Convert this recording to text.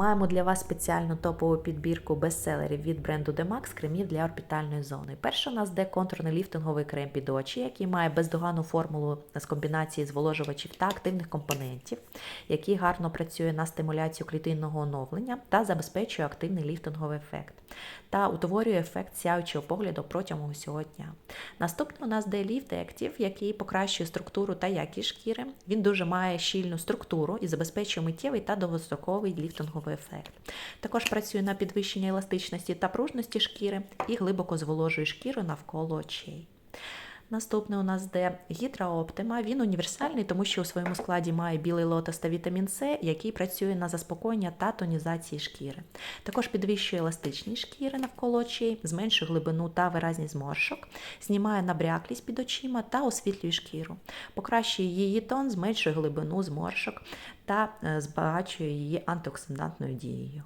Маємо для вас спеціальну топову підбірку бестселерів від бренду Demax кремів для орбітальної зони. Перший у нас де контурний ліфтинговий крем під очі, який має бездоганну формулу з комбінації зволожувачів та активних компонентів, який гарно працює на стимуляцію клітинного оновлення та забезпечує активний ліфтинговий ефект. Та утворює ефект сяючого погляду протягом усього дня. Наступний у нас де Lift Active, який покращує структуру та якість шкіри. Він дуже має щільну структуру і забезпечує миттєвий та довгостроковий ліфтинговий ефект. Також працює на підвищення еластичності та пружності шкіри і глибоко зволожує шкіру навколо очей. Наступний у нас де Гідра Оптима. Він універсальний, тому що у своєму складі має білий лотос та вітамін С, який працює на заспокоєння та тонізації шкіри. Також підвищує еластичність шкіри навколо очей, зменшує глибину та виразність зморшок, знімає набряклість під очима та освітлює шкіру, покращує її тон, зменшує глибину зморшок та е, збагачує її антиоксидантною дією.